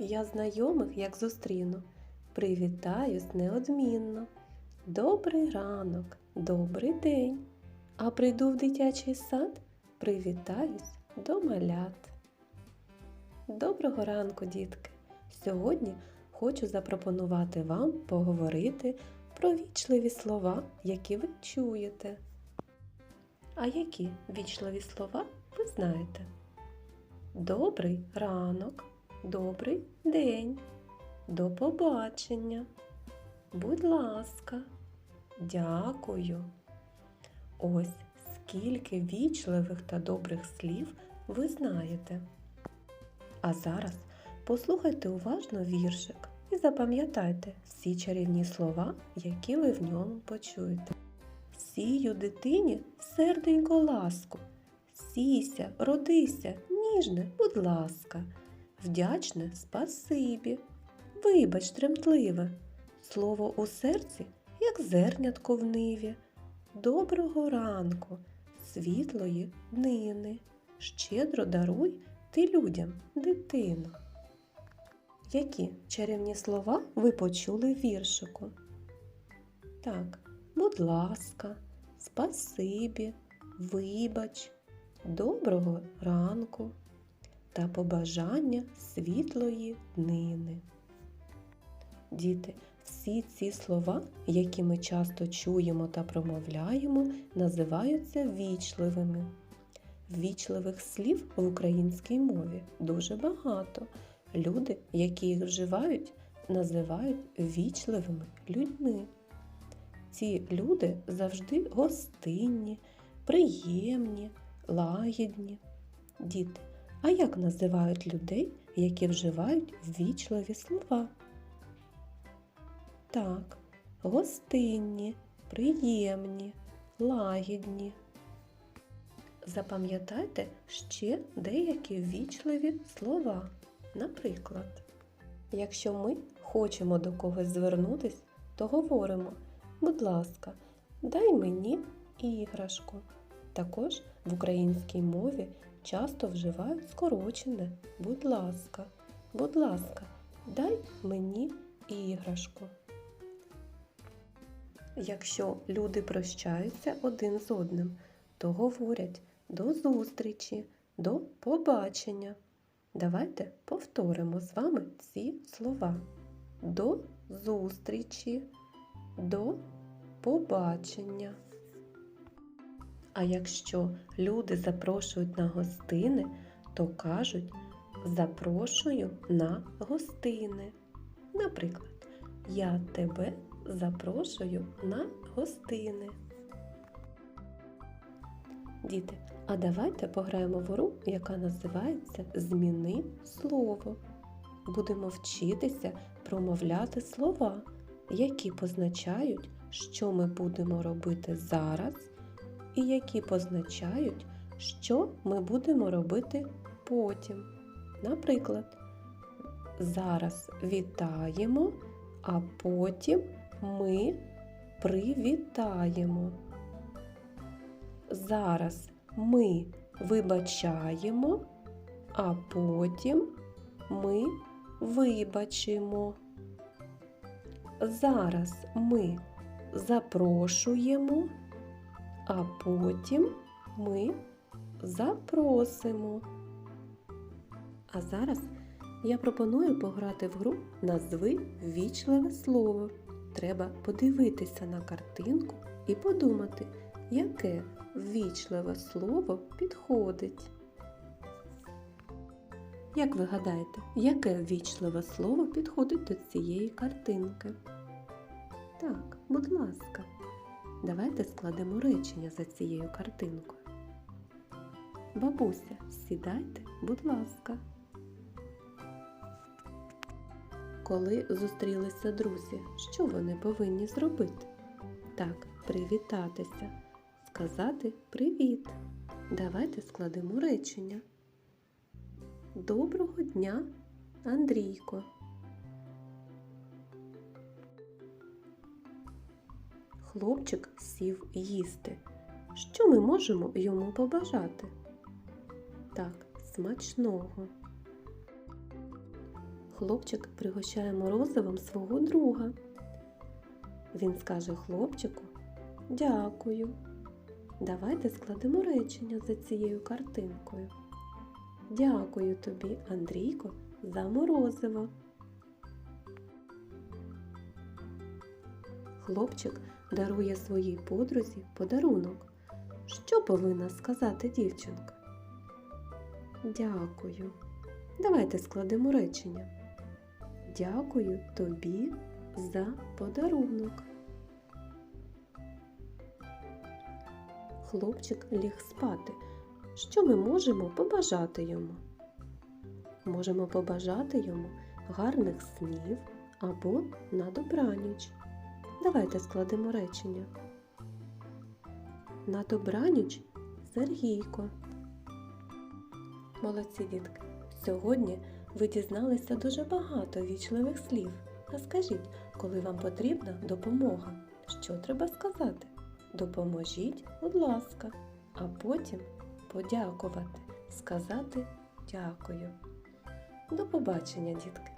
Я знайомих, як зустріну, привітаюсь неодмінно. Добрий ранок, добрий день. А прийду в дитячий сад, привітаюсь до малят. Доброго ранку, дітки! Сьогодні хочу запропонувати вам поговорити про вічливі слова, які ви чуєте. А які вічливі слова ви знаєте? Добрий ранок, добрий день, до побачення, будь ласка, дякую. Ось скільки вічливих та добрих слів ви знаєте. А зараз послухайте уважно віршик і запам'ятайте всі чарівні слова, які ви в ньому почуєте. Сію дитині серденько ласку, сійся, родися, ніжне, будь ласка, вдячне спасибі, вибач тремтливе, слово у серці, як зернятко в ниві. Доброго ранку, світлої днини, щедро даруй ти людям дитину. Які чарівні слова ви почули в віршику? Так, будь ласка, спасибі, вибач, доброго ранку та побажання світлої днини. Діти, всі ці слова, які ми часто чуємо та промовляємо, називаються вічливими. Вічливих слів в українській мові дуже багато. Люди, які їх вживають, називають вічливими людьми. Ці люди завжди гостинні, приємні, лагідні. Діти, а як називають людей, які вживають вічливі слова? Так, гостинні, приємні, лагідні. Запам'ятайте ще деякі ввічливі слова. Наприклад, якщо ми хочемо до когось звернутись, то говоримо, будь ласка, дай мені іграшку. Також в українській мові часто вживають скорочене будь ласка, будь ласка, дай мені іграшку. Якщо люди прощаються один з одним, то говорять до зустрічі, до побачення. Давайте повторимо з вами ці слова. До зустрічі, до побачення. А якщо люди запрошують на гостини, то кажуть запрошую на гостини. Наприклад, я тебе запрошую на гостини. Діти, а давайте пограємо в гру, яка називається Зміни слово. Будемо вчитися промовляти слова, які позначають, що ми будемо робити зараз, і які позначають, що ми будемо робити потім. Наприклад, зараз вітаємо, а потім ми привітаємо. Зараз ми вибачаємо, а потім ми вибачимо. Зараз ми запрошуємо, а потім ми запросимо. А зараз я пропоную пограти в гру Назви ввічливе слово. Треба подивитися на картинку і подумати, яке ввічливе слово підходить. Як ви гадаєте, яке ввічливе слово підходить до цієї картинки? Так, будь ласка, давайте складемо речення за цією картинкою. Бабуся, сідайте, будь ласка. Коли зустрілися друзі, що вони повинні зробити? Так, привітатися, сказати привіт. Давайте складемо речення. Доброго дня, Андрійко. Хлопчик сів їсти. Що ми можемо йому побажати? Так, смачного. Хлопчик пригощає морозивом свого друга. Він скаже хлопчику Дякую. Давайте складемо речення за цією картинкою. Дякую тобі, Андрійко, за морозиво. Хлопчик дарує своїй подрузі подарунок. Що повинна сказати дівчинка? Дякую. Давайте складемо речення. Дякую тобі за подарунок. Хлопчик ліг спати. Що ми можемо побажати йому? Можемо побажати йому гарних снів або на добраніч. Давайте складемо речення. На добраніч Сергійко. Молодці дітки. Сьогодні ви дізналися дуже багато вічливих слів. А скажіть, коли вам потрібна допомога, що треба сказати? Допоможіть, будь ласка, а потім подякувати, сказати дякую. До побачення, дітки!